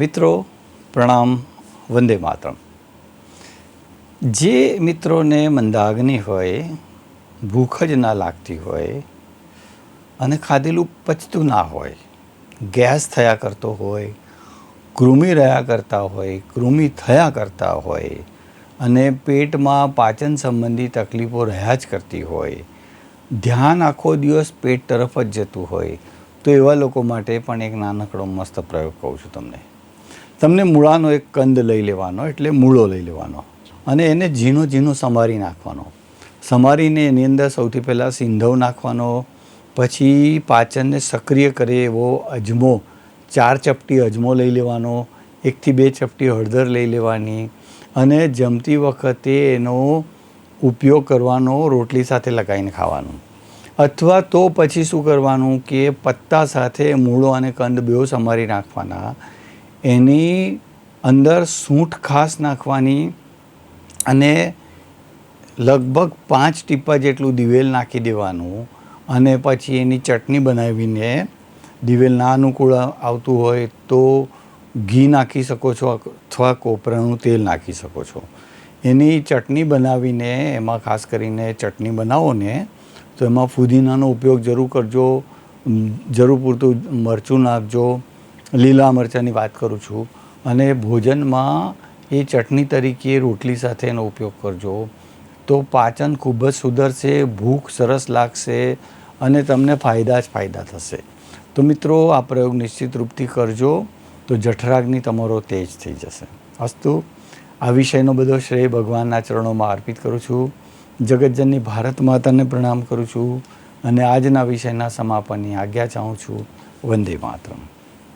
મિત્રો, પ્રણામ, વંદે માતરમ. જે મિત્રોને મંદાગ્નિ હોય, ભૂખ જ ના લાગતી હોય અને ખાધેલું પચતું ના હોય, ગેસ થયા કરતો હોય, કૃમિ રહ્યા કરતા હોય, કૃમિ થયા કરતા હોય અને પેટમાં પાચન સંબંધી તકલીફો રહ્યા જ કરતી હોય, ધ્યાન આખો દિવસ પેટ તરફ જ જતું હોય, તો એવા લોકો માટે પણ એક નાનકડો મસ્ત પ્રયોગ કહું છું તમને. તમને મૂળાનો એક કંદ લઈ લેવાનો, એટલે મૂળો લઈ લેવાનો. અને એને ઝીણો ઝીણો સમારી નાખવાનો. સમારીને એની અંદર સૌથી પહેલાં સિંધવ નાખવાનો, પછી પાચનને સક્રિય કરે એવો અજમો, ચાર ચપટી અજમો લઈ લેવાનો, એકથી બે ચપટી હળદર લઈ લેવાની, અને જમતી વખતે એનો ઉપયોગ કરવાનો, રોટલી સાથે લગાવીને ખાવાનું. અથવા તો પછી શું કરવાનું કે પત્તા સાથે મૂળો અને કંદ બેઉ સમારી નાખવાના. એની અંદર સૂંઠ ખાસ નાખવાની અને લગભગ પાંચ ટીપા જેટલું દિવેલ નાખી દેવાનું અને પછી એની ચટણી બનાવીને દિવેલ ના અનુકૂળ આવતું હોય તો ઘી નાખી શકો છો અથવા કોપરાનું તેલ નાખી શકો છો. એની ચટણી બનાવીને એમાં ખાસ કરીને ચટણી બનાવો ને તો એમાં ફુદીનાનો ઉપયોગ જરૂર કરજો જરૂર પૂરતું મરચું નાખજો લીલા મરચાંની વાત કરું છું. અને ભોજનમાં એ ચટણી તરીકે રોટલી સાથે એનો ઉપયોગ કરજો. તો પાચન ખૂબ જ સુધરશે, ભૂખ સરસ લાગશે અને તમને ફાયદા જ ફાયદા થશે. તો મિત્રો, આ પ્રયોગ નિશ્ચિત રૂપથી કરજો. તો જઠરાગ્નિ તમારો તેજ થઈ જશે. અસ્તુ, આ વિષયનો બધો શ્રેય ભગવાનના ચરણોમાં અર્પિત કરું છું. જગતજનની ભારત માતાને પ્રણામ કરું છું. અને આજના વિષયના સમાપનની આજ્ઞા ચાહું છું. વંદે માતરમ.